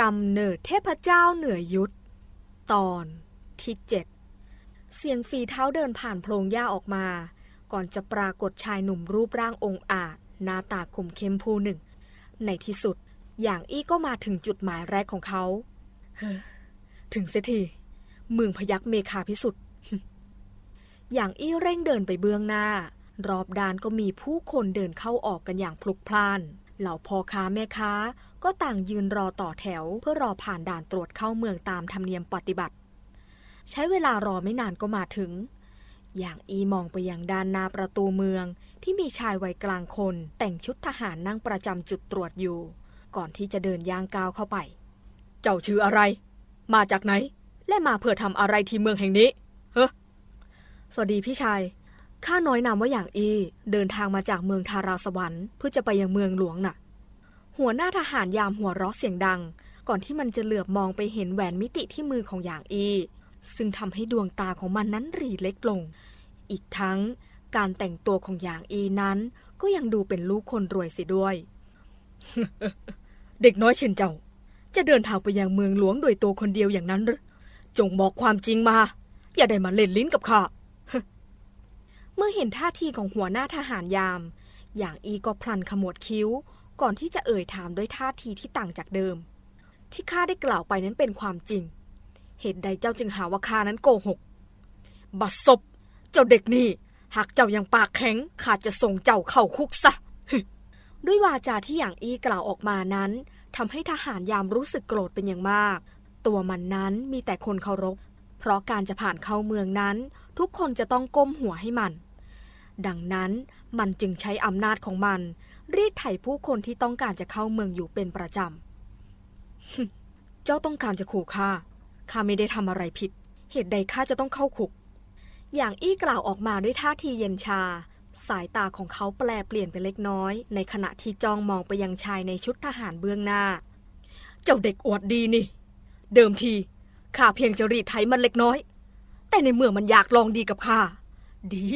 กำเนิดเทพเจ้าเหนือยุทธตอนที่เจ็ดเสียงฝีเท้าเดินผ่านโพรงหญ้าออกมา ก่อนจะปรากฏชายหนุ่มรูปร่างองค์อาจ หน้าตาคมเข้มผู้หนึ่ง ในที่สุด อย่างอี้ก็มาถึงจุดหมายแรกของเขาเฮ้ถึงเสียทีเมืองพยักเมคาพิสุทธิ์อย่างอี้เร่งเดินไปเบื้องหน้า รอบด้านก็มีผู้คนเดินเข้าออกกันอย่างพลุกพล่าน เหล่าพ่อค้าแม่ค้า ก็ต่างยืนรอต่อแถว เพื่อรอผ่านด่านตรวจเข้าเมืองตามธรรมเนียมปฏิบัติ ใช้เวลารอไม่นานก็มาถึง อย่างอีมองไปยังด้านหน้าประตูเมืองที่มีชายวัยกลางคน แต่งชุดทหารนั่งประจำจุดตรวจอยู่ ก่อนที่จะเดินย่างก้าวเข้าไป เจ้าชื่ออะไร มาจากไหน และมาเพื่อทำอะไรที่เมืองแห่งนี้เฮ้สวัสดีพี่ชายข้าน้อยนามว่าอย่างอี เดินทางมาจากเมืองทาราสวรรค์เพื่อจะไปยังเมืองหลวงน่ะ หัวหน้าทหารยามหัวเราะเสียงดัง ก่อนที่มันจะเหลือบมองไปเห็นแหวนมิติที่มือของอย่างอีซึ่งทำให้ดวงตาของมันนั้นรีเล็กลง อีกทั้งการแต่งตัวของอย่างอีนั้น ก็ยังดูเป็นลูกคนรวยเสียด้วย เด็กน้อยเช่นเจ้า จะเดินทางไปยังเมืองหลวงโดยตัวคนเดียวอย่างนั้นหรือจงบอกความจริงมา อย่าได้มาเล่นลิ้นกับข้าเมื่อเห็นท่าทีของหัวหน้าทหารยาม อย่างอีก็พลันขมวดคิ้ว ก่อนที่จะเอ่ยถามด้วยท่าทีที่ต่างจากเดิม ที่ข้าได้กล่าวไปนั้นเป็นความจริง เหตุใดเจ้าจึงหาว่าข้านั้นโกหก บัดซบเจ้าเด็กนี่ หากเจ้ายังปากแข็งข้าจะส่งเจ้าเข้าคุกซะด้วยวาจาที่อย่างอี้กล่าวออกมานั้นทำให้ทหารยามรู้สึกโกรธเป็นอย่างมาก ตัวมันนั้นมีแต่คนเคารพ เพราะการจะผ่านเข้าเมืองนั้น ทุกคนจะต้องก้มหัวให้มัน ดังนั้นมันจึงใช้อำนาจของมัน รีดไถผู้คนที่ต้องการจะเข้าเมืองอยู่เป็นประจำ เจ้าต้องการจะขู่ข้า ข้าไม่ได้ทำอะไรผิด เหตุใดข้าจะต้องเข้าคุก อย่างอี้กล่าวออกมาด้วยท่าทีเย็นชา สายตาของเขาแปลเปลี่ยนไปเล็กน้อย ในขณะที่จ้องมองไปยังชายในชุดทหารเบื้องหน้า เจ้าเด็กอวดดีนี่ เดิมทีข้าเพียงจะรีดไถมันเล็กน้อย แต่ในเมื่อมันอยากลองดีกับข้า ดี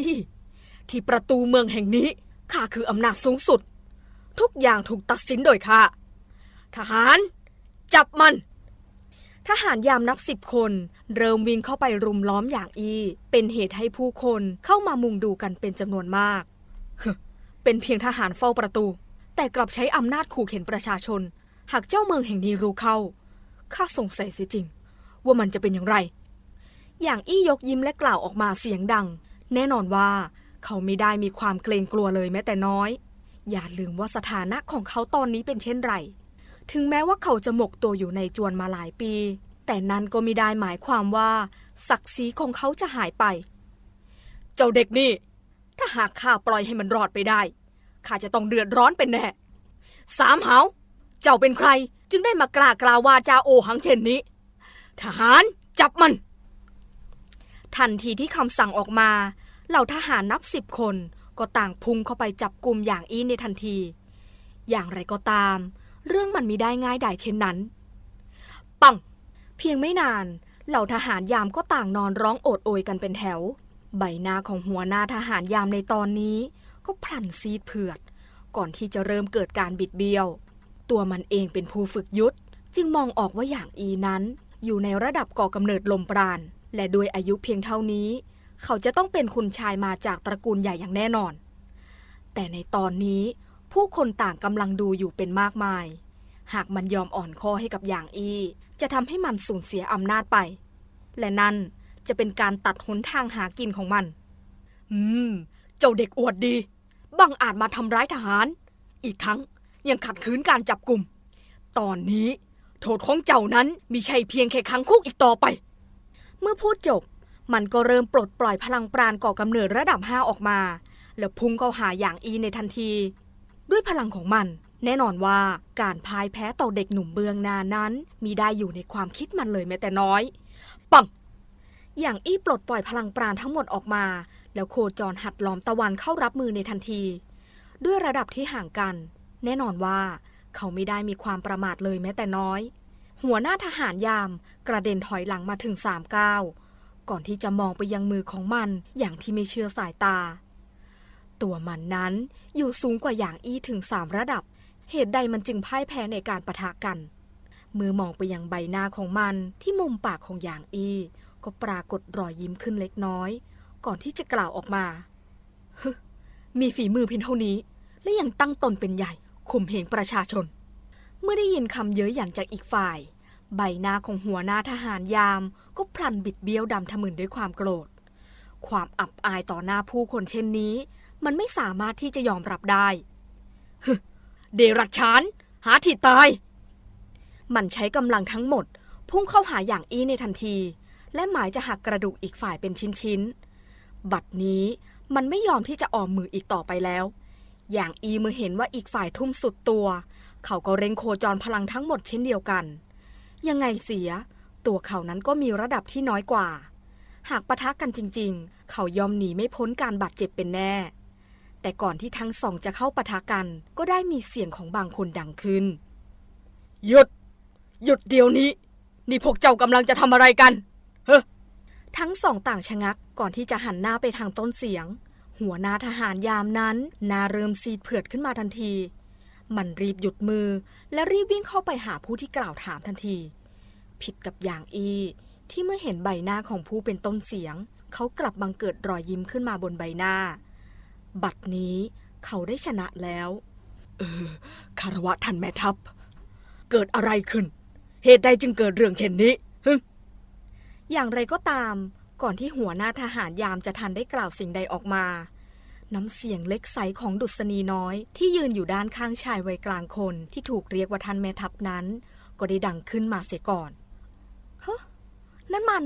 ที่ประตูเมืองแห่งนี้ข้าคืออำนาจสูงสุด ทุกอย่างถูกตัดสินโดยข้าทหาร จับมัน ทหารยามนับสิบคน เริ่มวิ่งเข้าไปรุมล้อมอย่างอีเป็นเหตุให้ผู้คนเข้ามามุงดูกันเป็นจำนวนมากเฮ้อเป็นเพียงทหารเฝ้าประตู แต่กลับใช้อำนาจขู่เข็นประชาชน หากเจ้าเมืองแห่งนี้รู้เข้าข้าสงสัยเสียจริง ว่ามันจะเป็นอย่างไร อย่างอี้ยกยิ้มและกล่าวออกมาเสียงดัง แน่นอนว่า เขาไม่ได้มีความเกรงกลัวเลยแม้แต่น้อย อย่าลืมว่าสถานะของเขาตอนนี้เป็นเช่นไร ถึงแม้ว่าเขาจะหมกตัวอยู่ในจวนมาหลายปี แต่นั้นก็ไม่ได้หมายความว่า ศักดิ์ศรีของเขาจะหายไป เจ้าเด็กนี่ ถ้าหากข้าปล่อยให้มันรอดไปได้ ข้าจะต้องเดือดร้อนเป็นแน่ สามเหาเจ้าเป็นใคร จึงได้มากล่ากล่าววาจาโอหังเช่นนี้ ทหารจับมัน ทันทีที่คำสั่งออกมา เหล่าทหารนับสิบคน ก็ต่างพุ่งเข้าไปจับกลุ่มอย่างอี้ในทันที อย่างไรก็ตาม เรื่องมันมีได้ง่ายดายเช่นนั้น ปัง เพียงไม่นาน เหล่าทหารยามก็ต่างนอนร้องโอดโอยกันเป็นแถว ใบหน้าของหัวหน้าทหารยามในตอนนี้ ก็พลันซีดเผือด ก่อนที่จะเริ่มเกิดการบิดเบี้ยว ตัวมันเองเป็นผู้ฝึกยุทธจึงมองออกว่าอย่างอีนั้น อยู่ในระดับก่อกำเนิดลมปราณและด้วยอายุเพียงเท่านี้ เขาจะต้องเป็นคุณชายมาจากตระกูลใหญ่อย่างแน่นอน แต่ในตอนนี้ผู้คนต่างกำลังดูอยู่เป็นมากมาย หากมันยอมอ่อนข้อให้กับอย่างอี จะทำให้มันสูญเสียอำนาจไป และนั่นจะเป็นการตัดหนทางหากินของมัน อืม เจ้าเด็กอวดดี บังอาจมาทำร้ายทหาร อีกทั้งยังขัดขืนการจับกลุ่ม ตอนนี้ โทษของเจ้านั้นมีใช่เพียงแค่ขังคุกอีกต่อไป เมื่อพูดจบ มันก็เริ่มปลดปล่อยพลังปราณก่อกำเนิดระดับห้าออกมา แล้วพุ่งเข้าหาอย่างอีในทันที ด้วยพลังของมัน แน่นอนว่าการพายแพ้ต่อเด็กหนุ่มเบืองนานั้น มีได้อยู่ในความคิดมันเลยแม้แต่น้อย ปัง อย่างอี้ปลดปล่อยพลังปราณทั้งหมดออกมา แล้วโคจรหัดล้อมตะวันเข้ารับมือในทันที ด้วยระดับที่ห่างกัน แน่นอนว่า เขาไม่ได้มีความประมาทเลยแม้แต่น้อย หัวหน้าทหารยามกระเด็นถอยหลังมาถึงสามก้าว ก่อนที่จะมองไปยังมือของมันอย่างที่ไม่เชื่อสายตา ตัวมันนั้นอยู่สูงกว่าอย่างอี้ถึงสามระดับ เหตุใดมันจึงพ่ายแพ้ในการปะทะกัน มือมองไปยังใบหน้าของมันที่มุมปากของหยางอีก็ปรากฏรอยยิ้มขึ้นเล็กน้อย ก่อนที่จะกล่าวออกมาฮึมีฝีมือเพียงเท่านี้ และยังตั้งตนเป็นใหญ่ข่มเหงประชาชน เมื่อได้ยินคำเย้ยหยันจากอีกฝ่าย ใบหน้าของหัวหน้าทหารยาม ก็พลันบิดเบี้ยวดำทะมึนด้วยความโกรธ ความอับอายต่อหน้าผู้คนเช่นนี้ มันไม่สามารถที่จะยอมรับได้เดรัจฉานหาที่ตาย มันใช้กำลังทั้งหมด พุ่งเข้าหาอย่างอี้ในทันที และหมายจะหักกระดูกอีกฝ่ายเป็นชิ้นๆ บัดนี้มันไม่ยอมที่จะออมมืออีกต่อไปแล้ว อย่างอีเมื่อเห็นว่าอีกฝ่ายทุ่มสุดตัว เขาก็เร่งโคจรพลังทั้งหมดเช่นเดียวกัน ยังไงเสีย ตัวเขานั้นก็มีระดับที่น้อยกว่า หากปะทะกันจริงๆ เขายอมหนีไม่พ้นการบาดเจ็บเป็นแน่ แต่ก่อนที่ทั้งสองจะเข้าปะทะกัน ก็ได้มีเสียงของบางคนดังขึ้น หยุด หยุดเดี๋ยวนี้ นี่พวกเจ้ากำลังจะทำอะไรกัน เฮ้ทั้งสองต่างชะงักก่อนที่จะหันหน้าไปทางต้นเสียง หัวหน้าทหารยามนั้นหนาเริ่มซีดเผือดขึ้นมาทันที มันรีบหยุดมือ และรีบวิ่งเข้าไปหาผู้ที่กล่าวถามทันที ผิดกับอย่างอี ที่เมื่อเห็นใบหน้าของผู้เป็นต้นเสียง เขากลับบังเกิดรอยยิ้มขึ้นมาบนใบหน้า บัดนี้เขาได้ชนะแล้ว เออคารวะท่านแม่ทัพ เกิดอะไรขึ้น เหตุใดจึงเกิดเรื่องเช่นนี้ฮึอย่างไรก็ตามก่อนที่หัวหน้าทหารยามจะทันได้กล่าวสิ่งใดออกมา น้ำเสียงเล็กใสของดุษณีน้อย ที่ยืนอยู่ด้านข้างชายวัยกลางคนที่ถูกเรียกว่าท่านแม่ทัพนั้น ก็ได้ดังขึ้นมาเสียก่อน นั่นมัน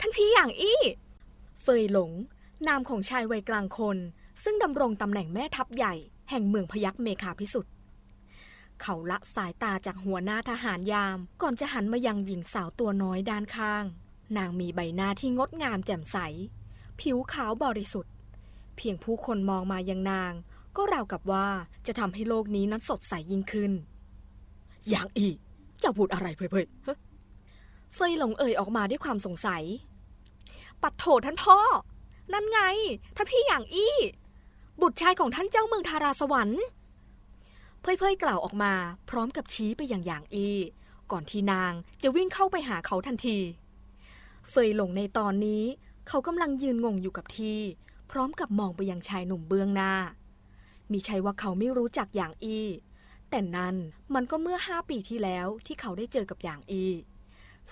ท่านพี่อย่างอี้ เฟยหลง นามของชายวัยกลางคน ซึ่งดำรงตำแหน่งแม่ทัพใหญ่ แห่งเมืองพยัคฆ์เมคาพิสุทธิ์เขาละสายตาจากหัวหน้าทหารยาม ก่อนจะหันมายังหญิงสาวตัวน้อยด้านข้าง นางมีใบหน้าที่งดงามแจ่มใส ผิวขาวบริสุทธิ์ เพียงผู้คนมองมายังนาง ก็ราวกับว่าจะทำให้โลกนี้นั้นสดใสยิ่งขึ้น อย่างอีเจะพูดอะไรเพ่ยๆ เฟยหลงเอ่ยออกมาด้วยความสงสัย ปัดโถท่านพ่อ นั่นไงท่านพี่อย่างอี้ บุตรชายของท่านเจ้าเมืองทาราสวรรค์ เพ่ยๆกล่าวออกมาพร้อมกับชี้ไปอย่างอย่างอีก่อนที่นางจะวิ่งเข้าไปหาเขาทันที เฟยหลงในตอนนี้เขากำลังยืนงงอยู่กับที่ พร้อมกับมองไปยังชายหนุ่มเบื้องหน้า มีใช่ว่าเขาไม่รู้จักอย่างอีแต่นั้นมันก็เมื่อห้าปีที่แล้วที่เขาได้เจอกับอย่างอี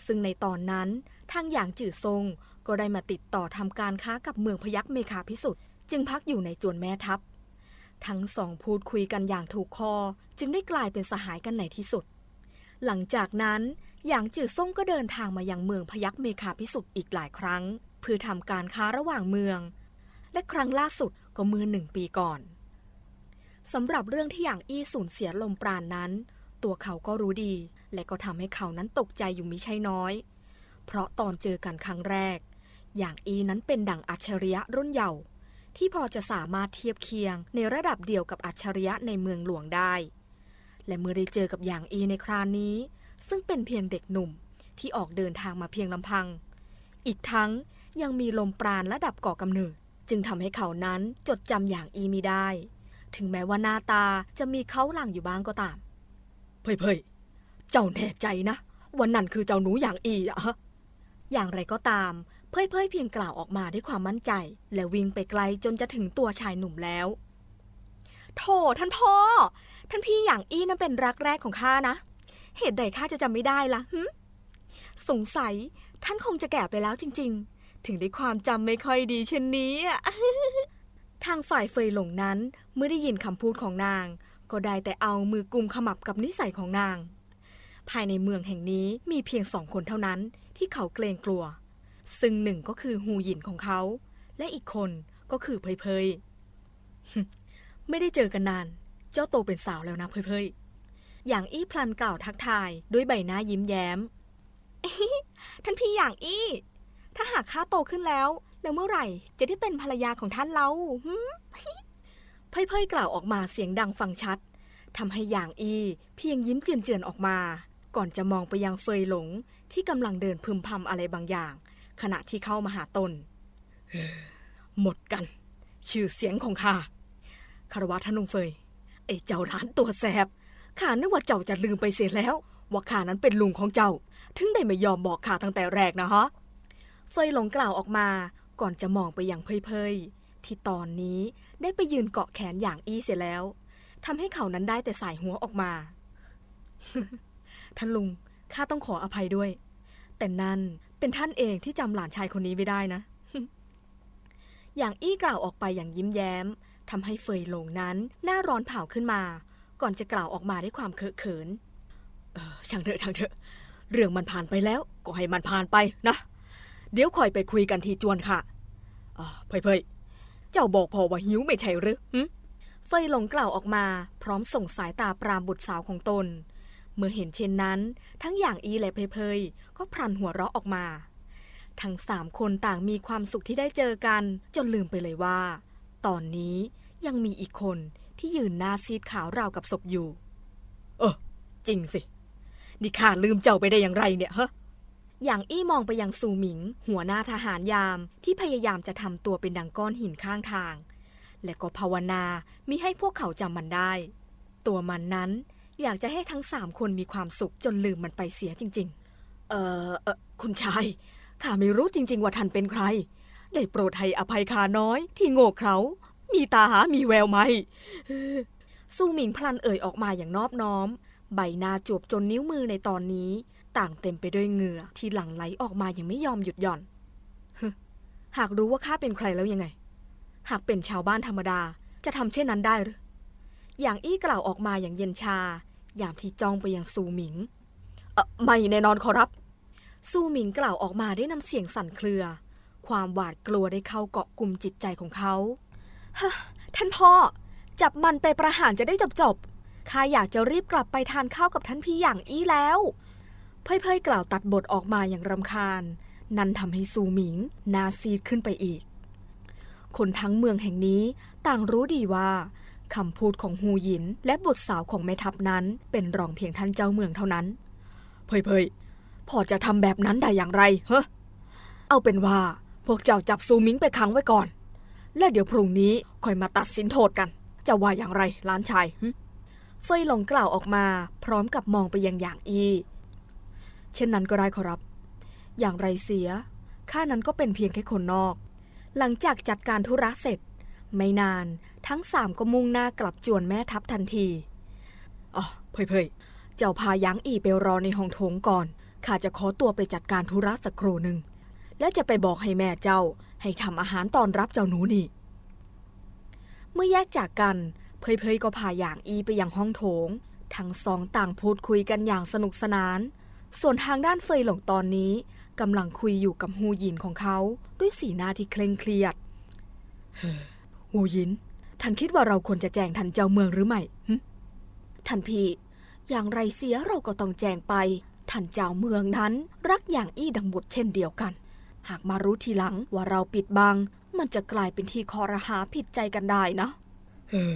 ซึ่งในตอนนั้นทางอย่างจื่อซงก็ได้มาติดต่อทำการค้ากับเมืองพยัคฆ์เมคาพิสุทธิ์จึงพักอยู่ในจวนแม่ทัพ ทั้งสองพูดคุยกันอย่างถูกคอจึงได้กลายเป็นสหายกันในที่สุด หลังจากนั้นหยางจื่อซ่งก็เดินทางมายังเมืองพยัคฆ์เมคาพิสุทธิ์อีกหลายครั้ง เพื่อทำการค้าระหว่างเมือง และครั้งล่าสุดก็เมื่อหนึ่งปีก่อนสำหรับเรื่องที่หยางอี้สูญเสียลมปราณนนั้น ตัวเขาก็รู้ดี และก็ทำให้เขานั้นตกใจอยู่มิใช่น้อย เพราะตอนเจอกันครั้งแรก อย่างอีนั้นเป็นดั่งอัจฉริยะรุ่นเยาว์ที่พอจะสามารถเทียบเคียงในระดับเดียวกับอัจฉริยะในเมืองหลวงได้ และเมื่อได้เจอกับอย่างอีในคราวนี้ ซึ่งเป็นเพียงเด็กหนุ่มที่ออกเดินทางมาเพียงลำพัง อีกทั้งยังมีลมปราณระดับก่อกำเนิด จึงทำให้เขานั้นจดจำอย่างอีมีได้ ถึงแม้ว่าหน้าตาจะมีเขาหลังอยู่บ้างก็ตาม เพ่ย เจ้าแน่ใจนะวันนั้นคือเจ้าหนูอย่างอีอะอย่างไรก็ตาม เพ่ยเพ่ยเพียงกล่าวออกมาด้วยความมั่นใจ และวิ่งไปไกลจนจะถึงตัวชายหนุ่มแล้วโถท่านพ่อ ท่านพี่อย่างอี้นั่นเป็นรักแรกของข้านะ เหตุใดข้าจะจำไม่ได้ล่ะสงสัยท่านคงจะแก่ไปแล้วจริง ๆ ถึงได้ความจำไม่ค่อยดีเช่นนี้ ทางฝ่ายเฟยหลงนั้นเมื่อได้ยินคำพูดของนาง ก็ได้แต่เอามือกุมขมับกับนิสัยของนาง ภายในเมืองแห่งนี้มีเพียงสองคนเท่านั้นที่เขาเกรงกลัว ซึ่งหนึ่งก็คือฮูหยินของเขา และอีกคนก็คือเพยเพยไม่ได้เจอกันนาน เจ้าโตเป็นสาวแล้วนะเพยเพยอย่างอี้พลันกล่าวทักทายด้วยใบหน้ายิ้มแย้ม ท่านพี่อย่างอี้ ถ้าหากข้าโตขึ้นแล้ว แล้วเมื่อไหร่จะได้เป็นภรรยาของท่านเราเพยเพยกล่าวออกมาเสียงดังฟังชัดทำให้อย่างอีเพียงยิ้มเจือนๆออกมา ก่อนจะมองไปยังเฟยหลงที่กำลังเดินพึมพำอะไรบางอย่าง ขณะที่เข้ามาหาตน หมดกัน ชื่อเสียงของข้าคารวะท่านลุงเฟย ไอ้เจ้าร้านตัวแสบข้านึกว่าเจ้าจะลืมไปเสียแล้ว ว่าข้านั้นเป็นลุงของเจ้า ถึงได้ไม่ยอมบอกข้าตั้งแต่แรกนะฮะเฟยหลงกล่าวออกมาก่อนจะมองไปยังเพยๆที่ตอนนี้ได้ไปยืนเกาะแขนอย่างอี้เสียแล้วทำให้เขานั้นได้แต่สายหัวออกมา ท่านลุงข้าต้องขออภัยด้วย แต่นั่นเป็นท่านเองที่จำหลานชายคนนี้ไม่ได้นะ อย่างอี้กล่าวออกไปอย่างยิ้มแย้มทำให้เฟยหลงนั้น หน้าร้อนเผาขึ้นมา ก่อนจะกล่าวออกมาด้วยความเคอะเขิน เออช่างเถอะช่างเถอะ เรื่องมันผ่านไปแล้วก็ให้มันผ่านไปนะ เดี๋ยวคอยไปคุยกันทีจวนค่ะอ่าเพยเพยเจ้าบอกพอว่าหิวไม่ใช่หรือเฟยหลงกล่าวออกมา พร้อมส่งสายตาปรามบุตรสาวของตน เมื่อเห็นเช่นนั้น ทั้งอย่างอีและเพยเพยก็พลันหัวเราะออกมา ทั้งสามคนต่างมีความสุขที่ได้เจอกัน จนลืมไปเลยว่า ตอนนี้ยังมีอีกคนที่ยืนหน้าซีดขาวราวกับศพอยู่ เออจริงสิ นี่ข้าลืมเจ้าไปได้อย่างไรเนี่ยฮะอย่างอี้มองไปยังซูหมิง หัวหน้าทหารยามที่พยายามจะทำตัวเป็นดังก้อนหินข้างทาง และก็ภาวนามิให้พวกเขาจำมันได้ ตัวมันนั้น อยากจะให้ทั้งสามคนมีความสุขจนลืมมันไปเสียจริง ๆ เออเออคุณชาย ข้าไม่รู้จริง ๆ ว่าท่านเป็นใคร ได้โปรดให้อภัยข้าน้อย ที่โง่เขลามีตาหามีแววไหมเออซูหมิงพลันเอ่ยออกมาอย่างนอบน้อม ใบหน้าจวบจนนิ้วมือในตอนนี้ ต่างเต็มไปด้วยเหงื่อที่หลั่งไหลออกมาอย่างไม่ยอมหยุดหย่อนฮึหากรู้ว่าข้าเป็นใครแล้วยังไง หากเป็นชาวบ้านธรรมดาจะทำเช่นนั้นได้หรืออย่างอี้กล่าวออกมาอย่างเย็นชา ยามที่จ้องไปยังซูหมิงไม่แน่นอนขอรับ ซูหมิงกล่าวออกมาด้วยน้ำเสียงสั่นเครือ ความหวาดกลัวได้เข้าเกาะกลุ่มจิตใจของเขาฮะท่านพ่อ จับมันไปประหารจะได้จบจบข้าอยากจะรีบกลับไปทานข้าวกับท่านพี่อย่างอี้แล้ว เพ่ยเพยๆกล่าวตัดบทออกมาอย่างรำคาญ นั่นทำให้ซูหมิงนาซีดขึ้นไปอีก คนทั้งเมืองแห่งนี้ต่างรู้ดีว่า คำพูดของฮูหยิน และบุตรสาวของแม่ทัพนั้น เป็นรองเพียงท่านเจ้าเมืองเท่านั้น เพยเพยๆพอจะทำแบบนั้นได้อย่างไรเฮ้เอาเป็นว่าพวกเจ้าจับซูหมิงไปขังไว้ก่อน และเดี๋ยวพรุ่งนี้ค่อยมาตัดสินโทษกัน จะว่าอย่างไรล้านชายเฟยหลงกล่าวออกมา พร้อมกับมองไปยังอย่างอี เช่นนั้นก็ได้ขอรับ อย่างไรเสียข้านั้นก็เป็นเพียงแค่คนนอก หลังจากจัดการธุระเสร็จ ไม่นานทั้งสามก็มุ่งหน้ากลับจวนแม่ทัพทันทีอ๋อเพยเพยๆเจ้าพายังอีไปรอในห้องโถงก่อน ข้าจะขอตัวไปจัดการธุระสักครู่หนึ่ง และจะไปบอกให้แม่เจ้า ให้ทำอาหารตอนรับเจ้าหนูนี่ เมื่อแยกจากกัน เพยเพยๆก็พาอย่างอีไปยังห้องโถง ทั้งสองต่างพูดคุยกันอย่างสนุกสนาน ส่วนทางด้านเฟยหลงตอนนี้กำลังคุยอยู่กับฮูหยินของเขา ด้วยสีหน้าที่เคร่งเครียด หยิน ท่านคิดว่าเราควรจะแจ้งท่านเจ้าเมืองหรือไม่ท่านพี่ อย่างไรเสียเราก็ต้องแจ้งไป ท่านเจ้าเมืองนั้น รักอย่างอี้ดังบุตรเช่นเดียวกัน หากมารู้ทีหลังว่าเราปิดบัง มันจะกลายเป็นที่คอรหาผิดใจกันได้นะเออ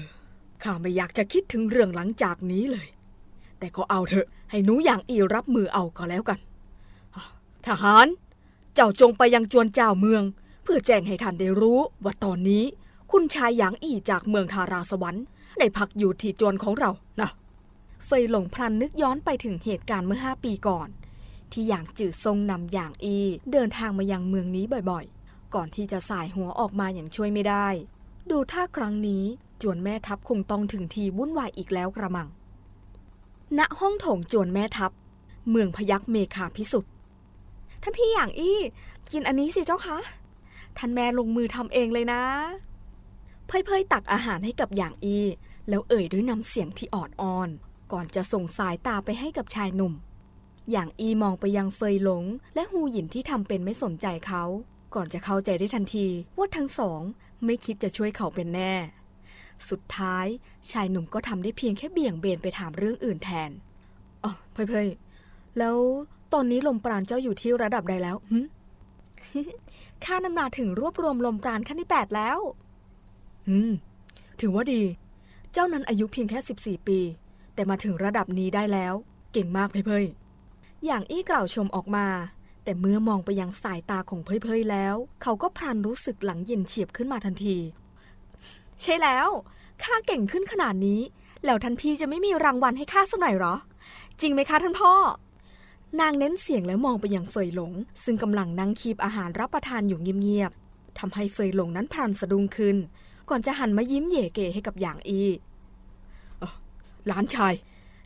ข้าไม่อยากจะคิดถึงเรื่องหลังจากนี้เลย แต่ก็เอาเถอะ ให้หนูอย่างอีรับมือเอาก็แล้วกัน ทหาร เจ้าจงไปยังจวนเจ้าเมือง เพื่อแจ้งให้ท่านได้รู้ว่าตอนนี้ คุณชายหยางอีจากเมืองทาราสวรรค์ได้พักอยู่ที่จวนของเรานะเฟยหลงพลันนึกย้อนไปถึงเหตุการณ์เมื่อห้าปีก่อน ที่หยางจือทรงนำหยางอีเดินทางมายังเมืองนี้บ่อยๆ ก่อนที่จะสายหัวออกมาอย่างช่วยไม่ได้ ดูท่าครั้งนี้จวนแม่ทัพคงต้องถึงทีวุ่นวายอีกแล้วกระมัง ณห้องโถงจวนแม่ทัพ เมืองพยัคฆ์เมคาพิสุทธิ์ท่านพี่อย่างอี้ กินอันนี้สิเจ้าคะท่านแม่ลงมือทำเองเลยนะ เพยเพยๆตักอาหารให้กับอย่างอี แล้วเอ่ยด้วยน้ำเสียงที่อ่อนอ่อน ก่อนจะส่งสายตาไปให้กับชายหนุ่มอย่างอีมองไปยังเฟยหลง และฮูหยินที่ทำเป็นไม่สนใจเขา ก่อนจะเข้าใจได้ทันทีว่าทั้งสองไม่คิดจะช่วยเขาเป็นแน่ สุดท้ายชายหนุ่มก็ทำได้เพียงแค่เบี่ยงเบนไปถามเรื่องอื่นแทนอ๋อเพยเพยๆแล้วตอนนี้ลมปราณเจ้าอยู่ที่ระดับใดแล้วข้านำนาถึงรวบรวมลมปราณขั้นที่แปดแล้ว อืม ถือว่าดี เจ้านั้นอายุเพียงแค่ 14 ปี แต่มาถึงระดับนี้ได้แล้ว เก่งมากเพยเพยอย่างอี้กล่าวชมออกมา แต่เมื่อมองไปยังสายตาของเพยเพยแล้ว เขาก็พลันรู้สึกหลังเย็นเฉียบขึ้นมาทันที ใช่แล้วข้าเก่งขึ้นขนาดนี้ แล้วท่านพี่จะไม่มีรางวัลให้ข้าสักหน่อยหรอ จริงไหมคะท่านพ่อ นางเน้นเสียงแล้วมองไปยังเฟยหลง ซึ่งกำลังนั่งคีบอาหารรับประทานอยู่เงียบๆทำให้เฟยหลงนั้นพลันสะดุ้งขึ้น ก่อนจะหันมายิ้มเย่เก๋ให้กับหยางอีเอ้อหลานชาย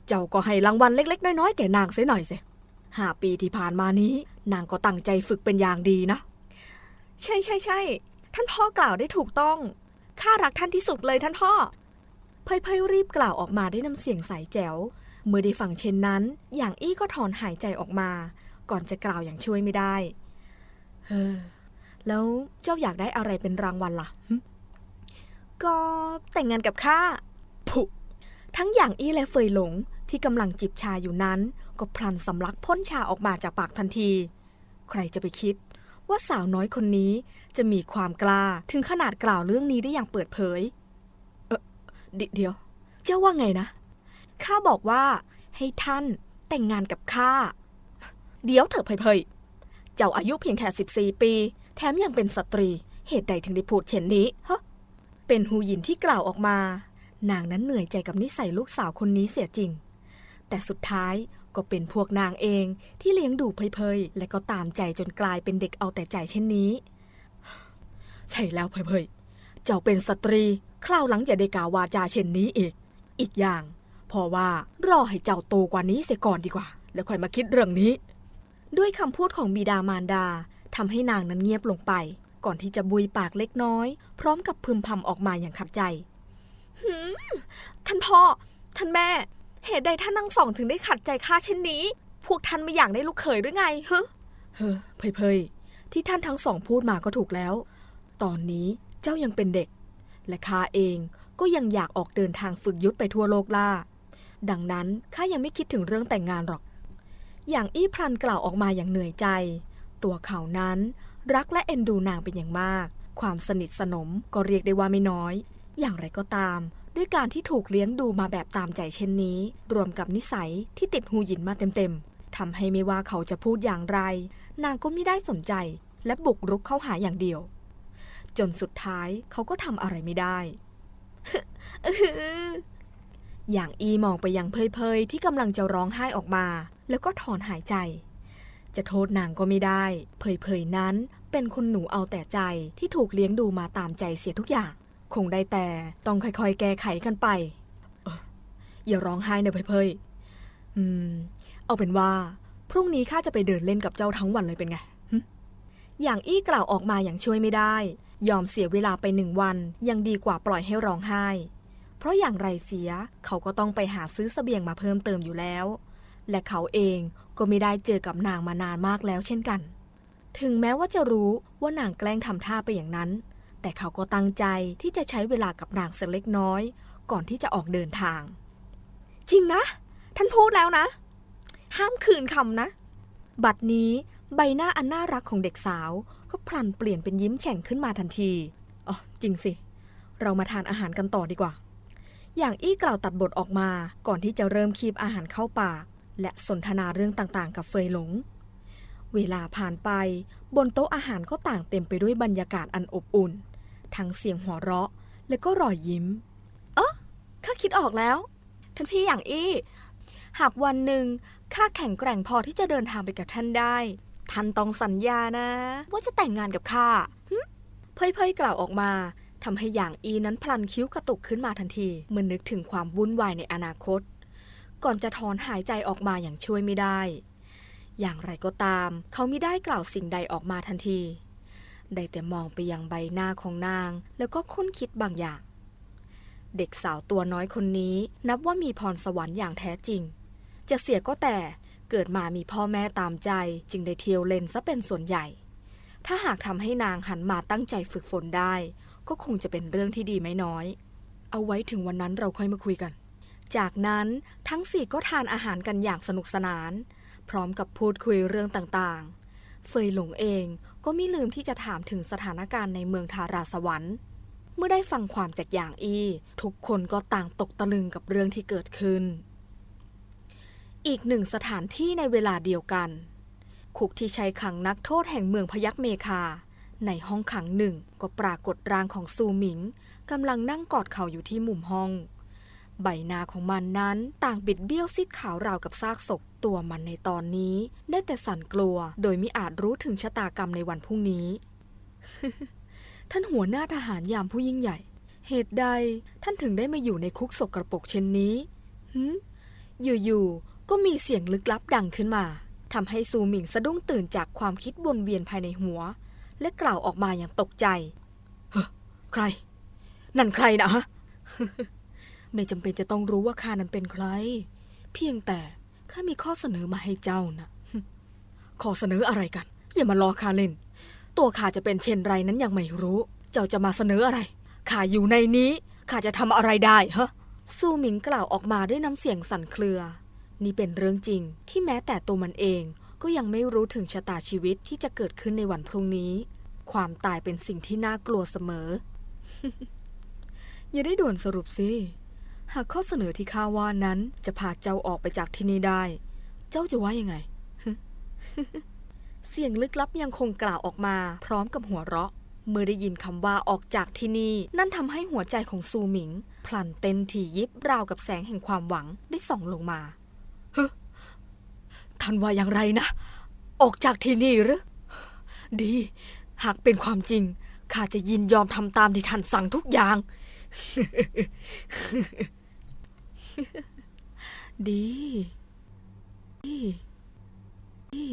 เจ้าก็ให้รางวัลเล็ก ๆ น้อย ๆ แก่นางเสียหน่อยสิห้าปีที่ผ่านมานี้ นางก็ตั้งใจฝึกเป็นอย่างดีนะ ใช่ใช่ใช่ท่านพ่อกล่าวได้ถูกต้อง ข้ารักท่านที่สุดเลยท่านพ่อ เพยเพยรีบกล่าวออกมาด้วยน้ำเสียงใสแจ๋ว เมื่อได้ฟังเช่นนั้น อย่างอี้ก็ถอนหายใจออกมา ก่อนจะกล่าวอย่างช่วยไม่ได้เฮ้อแล้วเจ้าอยากได้อะไรเป็นรางวัลล่ะ ก็แต่งงานกับข้าผุทั้งอย่างอี้และเฟยหลงที่กำลังจิบชาอยู่นั้น ก็พลันสำลักพ่นชาออกมาจากปากทันที ใครจะไปคิด ว่าสาวน้อยคนนี้จะมีความกล้าถึงขนาดกล่าวเรื่องนี้ได้อย่างเปิดเผย เออเดเดี๋ยว เจ้าว่าไงนะข้าบอกว่าให้ท่านแต่งงานกับข้า เดี๋ยวเถอะเพยๆเจ้าอายุเพียงแค่ 14 ปี แถมยังเป็นสตรี เหตุใดถึงได้พูดเช่นนี้ฮะ เป็นหูหยินที่กล่าวออกมา นางนั้นเหนื่อยใจกับนิสัยลูกสาวคนนี้เสียจริง แต่สุดท้ายก็เป็นพวกนางเองที่เลี้ยงดูเพยๆและก็ตามใจจนกลายเป็นเด็กเอาแต่ใจเช่นนี้ ใช่แล้วเพยๆ เจ้าเป็นสตรีคราวหลังอย่าได้กล่าววาจาเช่นนี้อีก อีกอย่างเพราะว่ารอให้เจ้าโตกว่านี้เสียก่อนดีกว่า แล้วค่อยมาคิดเรื่องนี้ ด้วยคำพูดของบิดามารดาทำให้นางนั้นเงียบลงไป ก่อนที่จะบุยปากเล็กน้อย พร้อมกับพึมพำออกมาอย่างขับใจหืมท่านพ่อ ท่านแม่ เหตุใดท่านทั้งสองถึงได้ขัดใจข้าเช่นนี้ พวกท่านไม่อยากได้ลูกเขยหรือไงเฮ้เฮ้เพยเพยๆที่ท่านทั้งสองพูดมาก็ถูกแล้ว ตอนนี้เจ้ายังเป็นเด็ก และข้าเองก็ยังอยากออกเดินทางฝึกยุทธไปทั่วโลกล่า ดังนั้นข้ายังไม่คิดถึงเรื่องแต่งงานหรอก อย่างอี้พลันกล่าวออกมาอย่างเหนื่อยใจ ตัวเขานั้น รักและเอ็นดูนางเป็นอย่างมาก ความสนิทสนมก็เรียกได้ว่าไม่น้อย อย่างไรก็ตาม ด้วยการที่ถูกเลี้ยงดูมาแบบตามใจเช่นนี้ รวมกับนิสัยที่ติดหูหยินมาเต็มๆทำให้ไม่ว่าเขาจะพูดอย่างไร นางก็ไม่ได้สนใจ และบุกรุกเข้าหาอย่างเดียว จนสุดท้ายเขาก็ทำอะไรไม่ได้อย่างอีมองไปยังเพยๆที่กำลังจะร้องไห้ออกมา แล้วก็ถอนหายใจ จะโทษนางก็ไม่ได้เพยๆนั้นเป็นคนหนูเอาแต่ใจที่ถูกเลี้ยงดูมาตามใจเสียทุกอย่าง คงได้แต่ต้องค่อยๆ แก้ไขกันไปเอออย่าร้องไห้นะเพยๆอืม เอาเป็นว่า พรุ่งนี้ข้าจะไปเดินเล่นกับเจ้าทั้งวันเลยเป็นไงอย่างอี้กล่าวออกมาอย่างช่วยไม่ได้ ยอมเสียเวลาไปหนึ่งวันยังดีกว่าปล่อยให้ร้องไห้ เพราะอย่างไรเสียเขาก็ต้องไปหาซื้อเสบียงมาเพิ่มเติมอยู่แล้ว และเขาเองก็ไม่ได้เจอกับนางมานานมากแล้วเช่นกัน ถึงแม้ว่าจะรู้ว่านางแกล้งทำท่าไปอย่างนั้น แต่เขาก็ตั้งใจที่จะใช้เวลากับนางสักเล็กน้อย ก่อนที่จะออกเดินทาง จริงนะ ท่านพูดแล้วนะ ห้ามคืนคำนะ บัดนี้ใบหน้าอันน่ารักของเด็กสาว ก็พลันเปลี่ยนเป็นยิ้มแฉ่งขึ้นมาทันที อ๋อ จริงสิ เรามาทานอาหารกันต่อดีกว่า อย่างอี้กล่าวตัดบทออกมาก่อนที่จะเริ่มคีบอาหารเข้าปาก และสนทนาเรื่องต่างๆ กับเฟยหลง เวลาผ่านไปบนโต๊ะอาหารก็ต่างเต็มไปด้วยบรรยากาศอันอบอุ่น ทั้งเสียงหัวเราะ และก็รอยยิ้ม เออข้าคิดออกแล้ว ท่านพี่อย่างอี้ หากวันหนึ่งข้าแข็งแกร่งพอที่จะเดินทางไปกับท่านได้ ท่านต้องสัญญานะ ว่าจะแต่งงานกับข้าเพยเพยๆกล่าวออกมาทำให้อย่างอีนั้นพลันคิ้วกระตุกขึ้นมาทันทีเมื่อนึกถึงความวุ่นวายในอนาคต ก่อนจะถอนหายใจออกมาอย่างช่วยไม่ได้ อย่างไรก็ตาม เขาไม่ได้กล่าวสิ่งใดออกมาทันที ได้แต่มองไปยังใบหน้าของนาง แล้วก็ค้นคิดบางอย่าง เด็กสาวตัวน้อยคนนี้นับว่ามีพรสวรรค์อย่างแท้จริง จะเสียก็แต่เกิดมามีพ่อแม่ตามใจจึงได้เที่ยวเล่นซะเป็นส่วนใหญ่ ถ้าหากทำให้นางหันมาตั้งใจฝึกฝนได้ ก็คงจะเป็นเรื่องที่ดีไม่น้อย เอาไว้ถึงวันนั้นเราค่อยมาคุยกัน จากนั้นทั้งสี่ก็ทานอาหารกันอย่างสนุกสนาน พร้อมกับพูดคุยเรื่องต่างๆ เฟยหลงเองก็ไม่ลืมที่จะถามถึงสถานการณ์ในเมืองทาราสวรรค์ เมื่อได้ฟังความจากอย่างอี ทุกคนก็ต่างตกตะลึงกับเรื่องที่เกิดขึ้น อีกหนึ่งสถานที่ในเวลาเดียวกัน คุกที่ใช้ขังนักโทษแห่งเมืองพยัคเมคา ในห้องขังหนึ่งก็ปรากฏร่างของซูหมิงกำลังนั่งกอดเข่าอยู่ที่มุมห้อง ใบหน้าของมันนั้นต่างบิดเบี้ยวซีดขาวราวกับซากศพตัวมันในตอนนี้ ได้แต่สั่นกลัว โดยไมิอาจรู้ถึงชะตากรรมในวันพรุ่งนี้ ท่านหัวหน้าทหารยามผู้ยิ่งใหญ่ เหตุใดท่านถึงได้มาอยู่ในคุกสกกระปรกเช่นนี้หืมอยู่ๆก็มีเสียงลึกลับดังขึ้นมาทำให้ซูหมิงสะดุ้งตื่นจากความคิดวนเวียนภายในหัว และกล่าวออกมาอย่างตกใจเฮ้ใคร นั่นใครนะ ไม่จำเป็นจะต้องรู้ว่าข้านั้นเป็นใคร เพียงแต่ข้ามีข้อเสนอมาให้เจ้านะข้อเสนออะไรกัน อย่ามาล้อข้าเล่น ตัวข้าจะเป็นเช่นไรนั้นยังไม่รู้ เจ้าจะมาเสนออะไรข้าอยู่ในนี้ข้าจะทำอะไรได้ฮะซูหมิงกล่าวออกมาด้วยน้ำเสียงสั่นเครือ นี่เป็นเรื่องจริงที่แม้แต่ตัวมันเองก็ยังไม่รู้ถึงชะตาชีวิตที่จะเกิดขึ้นในวันพรุ่งนี้ ความตายเป็นสิ่งที่น่ากลัวเสมอ อย่าได้ด่วนสรุปสิ หากข้อเสนอที่ข้าว่านั้นจะพาเจ้าออกไปจากที่นี่ได้ เจ้าจะว่ายังไง เสียงลึกลับยังคงกล่าวออกมา พร้อมกับหัวเราะ เมื่อได้ยินคำว่าออกจากที่นี่ นั่นทำให้หัวใจของซูหมิง พลันเต้นถี่ยิบราวกับแสงแห่งความหวังได้ส่องลงมาฮท่านว่าอย่างไรนะ ออกจากที่นี่หรือ ดี หากเป็นความจริงข้าจะยินยอมทำตามที่ท่านสั่งทุกอย่าง ดีดีดี